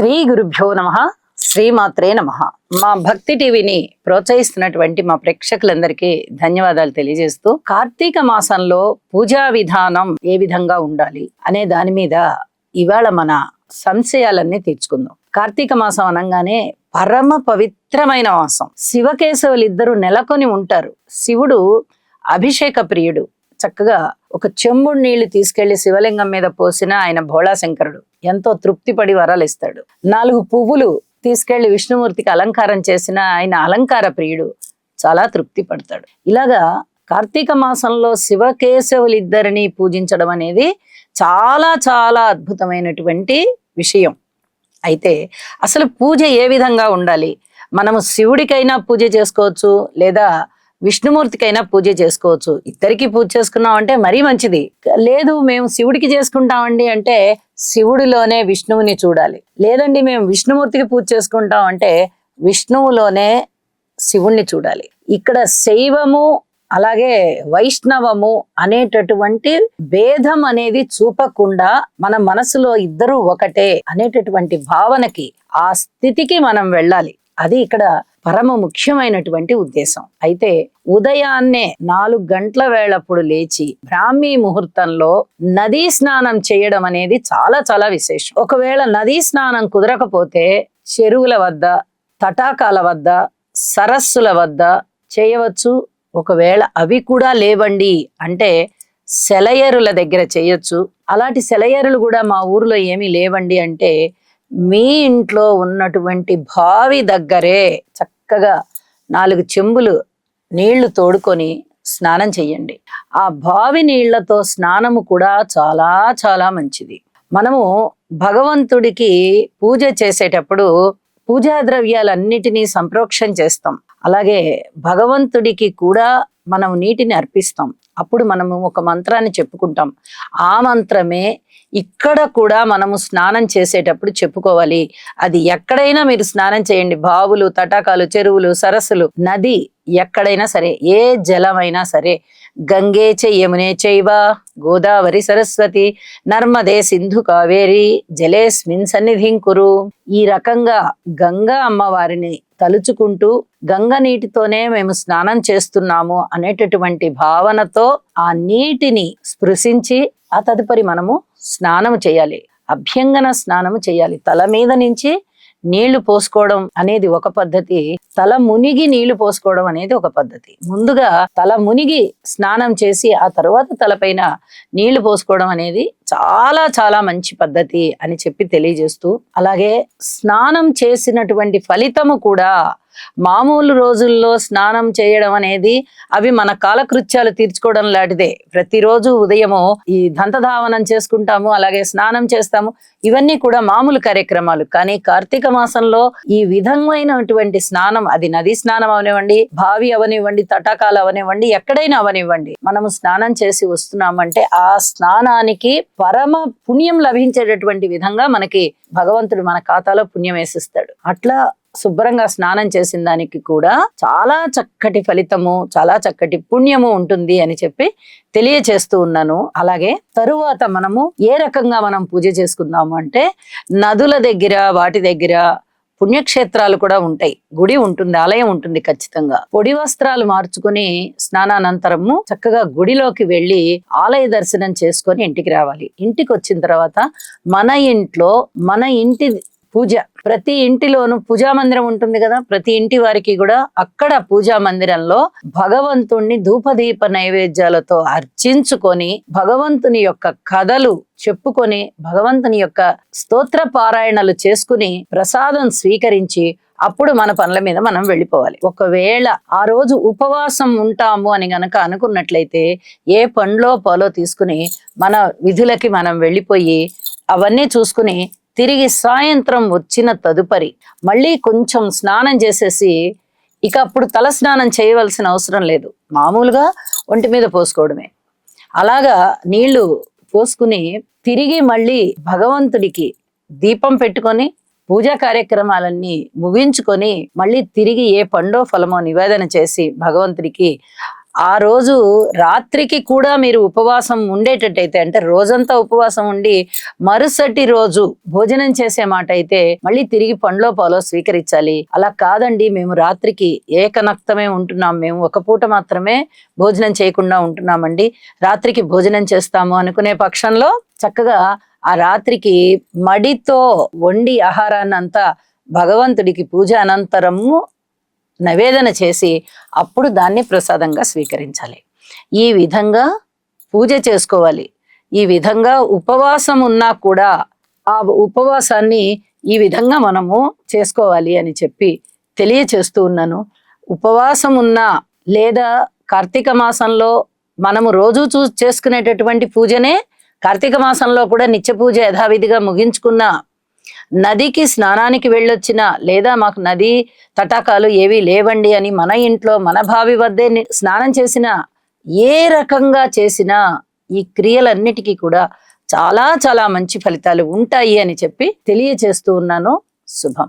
శ్రీ గురుభ్యో నమ శ్రీమాత్రే నమ. మా భక్తి టీవీని ప్రోత్సహిస్తున్నటువంటి మా ప్రేక్షకులందరికీ ధన్యవాదాలు తెలియజేస్తూ కార్తీక మాసంలో పూజా విధానం ఏ విధంగా ఉండాలి అనే దాని మీద ఇవాళ మన సంశయాలన్నీ తీర్చుకుందాం. కార్తీక మాసం అనగానే పరమ పవిత్రమైన మాసం. శివకేశవులు ఇద్దరు నెలకొని ఉంటారు. శివుడు అభిషేక ప్రియుడు. చక్కగా ఒక చెంబుడు నీళ్ళు తీసుకెళ్ళి శివలింగం మీద పోసిన ఆయన భోళాశంకరుడు. ఎంతో తృప్తిపడి వరాలు ఇస్తాడు నాలుగు పువ్వులు తీసుకెళ్ళి విష్ణుమూర్తికి అలంకారం చేసిన ఆయన అలంకార ప్రియుడు. చాలా తృప్తి పడతాడు ఇలాగా కార్తీక మాసంలో శివకేశవులిద్దరిని పూజించడం అనేది చాలా చాలా అద్భుతమైనటువంటి విషయం. అయితే అసలు పూజ ఏ విధంగా ఉండాలి? మనము శివుడికైనా పూజ చేసుకోవచ్చు లేదా విష్ణుమూర్తికైనా పూజ చేసుకోవచ్చు. ఇద్దరికి పూజ చేసుకున్నాం అంటే మరీ మంచిది. లేదు మేము శివుడికి చేసుకుంటామండి అంటే శివుడిలోనే విష్ణువుని చూడాలి. లేదండి మేము విష్ణుమూర్తికి పూజ చేసుకుంటాం అంటే విష్ణువులోనే శివుణ్ణి చూడాలి. ఇక్కడ శైవము అలాగే వైష్ణవము అనేటటువంటి భేదం అనేది చూపకుండా మన మనసులో ఇద్దరు ఒకటే అనేటటువంటి భావనకి ఆ స్థితికి మనం వెళ్ళాలి. అది ఇక్కడ పరమ ముఖ్యమైనటువంటి ఉద్దేశం. అయితే ఉదయాన్నే నాలుగు గంటల వేళప్పుడు లేచి బ్రాహ్మీ ముహూర్తంలో నదీ స్నానం చేయడం అనేది చాలా చాలా విశేషం. ఒకవేళ నదీ స్నానం కుదరకపోతే చెరువుల వద్ద తటాకాల వద్ద సరస్సుల వద్ద చేయవచ్చు. ఒకవేళ అవి కూడా లేవండి అంటే సెలయేరుల దగ్గర చేయొచ్చు. అలాంటి సెలయేరులు కూడా మా ఊర్లో ఏమీ లేవండి అంటే మీ ఇంట్లో ఉన్నటువంటి బావి దగ్గరే చక్కగా నాలుగు చెంబులు నీళ్ళు తోడుకొని స్నానం చెయ్యండి. ఆ బావి నీళ్ళతో స్నానము కూడా చాలా చాలా మంచిది. మనము భగవంతుడికి పూజ చేసేటప్పుడు పూజా ద్రవ్యాలన్నిటినీ సంప్రోక్షం చేస్తాం. అలాగే భగవంతుడికి కూడా మనం నీటిని అర్పిస్తాం. అప్పుడు మనము ఒక మంత్రాన్ని చెప్పుకుంటాం. ఆ మంత్రమే ఇక్కడ కూడా మనము స్నానం చేసేటప్పుడు చెప్పుకోవాలి. అది ఎక్కడైనా మీరు స్నానం చేయండి. బావులు తటాకాలు చెరువులు సరస్సులు నది ఎక్కడైనా సరే ఏ జలమైనా సరే గంగే యమునే చైవ గోదావరి సరస్వతి నర్మదే సింధు కావేరి జలేస్మిన్ సన్నిధిం కురు ఈ రకంగా గంగా అమ్మవారిని తలుచుకుంటూ గంగ నీటితోనే మేము స్నానం చేస్తున్నాము అనేటటువంటి భావనతో ఆ నీటిని స్పృశించి ఆ తదుపరి మనము స్నానము చేయాలి. అభ్యంగన స్నానము చేయాలి. తల మీద నుంచి నీళ్ళు పోసుకోవడం అనేది ఒక పద్ధతి తల మునిగి నీళ్ళు పోసుకోవడం అనేది ఒక పద్ధతి. ముందుగా తల మునిగి స్నానం చేసి ఆ తర్వాత తలపైన నీళ్ళు పోసుకోవడం అనేది చాలా చాలా మంచి పద్ధతి అని చెప్పి తెలియజేస్తూ అలాగే స్నానం చేసినటువంటి ఫలితము కూడా మామూలు రోజుల్లో స్నానం చేయడం అనేది అవి మన కాలకృత్యాలు తీర్చుకోవడం లాంటిదే. ప్రతిరోజు ఉదయము ఈ దంతధావనం చేసుకుంటాము అలాగే స్నానం చేస్తాము. ఇవన్నీ కూడా మామూలు కార్యక్రమాలు. కానీ కార్తీక మాసంలో ఈ విధమైనటువంటి స్నానం అది నది స్నానం అవనివ్వండి బావి అవనివ్వండి తటాకాలు అవనివ్వండి ఎక్కడైనా అవనివ్వండి. మనము స్నానం చేసి వస్తున్నామంటే ఆ స్నానానికి పరమ పుణ్యం లభించేటటువంటి విధంగా మనకి భగవంతుడు మన ఖాతాలో పుణ్యం వేసిస్తాడు. అట్లా శుభ్రంగా స్నానం చేసిన దానికి కూడా చాలా చక్కటి ఫలితము చాలా చక్కటి పుణ్యము ఉంటుంది అని చెప్పి తెలియచేస్తూ ఉన్నాను. అలాగే తరువాత మనము ఏ రకంగా మనం పూజ చేసుకుందాము అంటే నదుల దగ్గర వాటి దగ్గర పుణ్యక్షేత్రాలు కూడా ఉంటాయి. గుడి ఉంటుంది ఆలయం ఉంటుంది ఖచ్చితంగా. పొడి వస్త్రాలు మార్చుకుని స్నానానంతరము చక్కగా గుడిలోకి వెళ్ళి ఆలయ దర్శనం చేసుకొని ఇంటికి రావాలి. ఇంటికి వచ్చిన తర్వాత మన ఇంట్లో మన ఇంటి పూజ. ప్రతి ఇంటిలోనూ పూజా మందిరం ఉంటుంది కదా? ప్రతి ఇంటి వారికి కూడా అక్కడ పూజా మందిరంలో భగవంతుణ్ణి ధూపదీప నైవేద్యాలతో అర్చించుకొని భగవంతుని యొక్క కథలు చెప్పుకొని భగవంతుని యొక్క స్తోత్ర పారాయణలు చేసుకుని ప్రసాదం స్వీకరించి అప్పుడు మన పనుల మీద మనం వెళ్ళిపోవాలి. ఒకవేళ ఆ రోజు ఉపవాసం ఉంటాము అని గనక అనుకున్నట్లయితే ఏ పండ్లో పాలో తీసుకుని మన విధులకి మనం వెళ్ళిపోయి అవన్నీ చూసుకుని తిరిగి సాయంత్రం వచ్చిన తదుపరి మళ్ళీ కొంచెం స్నానం చేసేసి ఇక అప్పుడు తల స్నానం చేయవలసిన అవసరం లేదు. మామూలుగా ఒంటి మీద పోసుకోవడమే. అలాగా నీళ్ళు పోసుకుని తిరిగి మళ్ళీ భగవంతుడికి దీపం పెట్టుకొని పూజా కార్యక్రమాలన్నీ ముగించుకొని మళ్ళీ తిరిగి ఏ పండో ఫలమో నివేదన చేసి భగవంతుడికి ఆ రోజు రాత్రికి కూడా మీరు ఉపవాసం ఉండేటట్టయితే అంటే రోజంతా ఉపవాసం ఉండి మరుసటి రోజు భోజనం చేసే మాట అయితే మళ్ళీ తిరిగి పండ్లో పాలో స్వీకరించాలి. అలా కాదండి మేము రాత్రికి ఏకనక్తమే ఉంటున్నాం. మేము ఒక పూట మాత్రమే భోజనం చేయకుండా ఉంటున్నామండి. రాత్రికి భోజనం చేస్తాము అనుకునే పక్షంలో చక్కగా ఆ రాత్రికి మడితో వండి ఆహారాన్ని అంతా భగవంతుడికి పూజ అనంతరము నవేదన చేసి అప్పుడు దాన్ని ప్రసాదంగా స్వీకరించాలి. ఈ విధంగా పూజ చేసుకోవాలి. ఈ విధంగా ఉపవాసం ఉన్నా కూడా ఆ ఉపవాసాన్ని ఈ విధంగా మనము చేసుకోవాలి అని చెప్పి తెలియచేస్తూ ఉన్నాను. ఉపవాసం ఉన్నా లేదా కార్తీక మాసంలో మనము రోజు చూ చేసుకునేటటువంటి పూజనే కార్తీక మాసంలో కూడా నిత్య పూజ యథావిధిగా ముగించుకున్న నదికి స్నానానికి వెళ్ళొచ్చిన లేదా మాకు నది తటాకాలు ఏవి లేవండి అని మన ఇంట్లో మన బావి వద్దే స్నానం చేసినా ఏ రకంగా చేసినా ఈ క్రియలన్నిటికీ కూడా చాలా చాలా మంచి ఫలితాలు ఉంటాయి అని చెప్పి తెలియచేస్తూ ఉన్నాను. శుభం.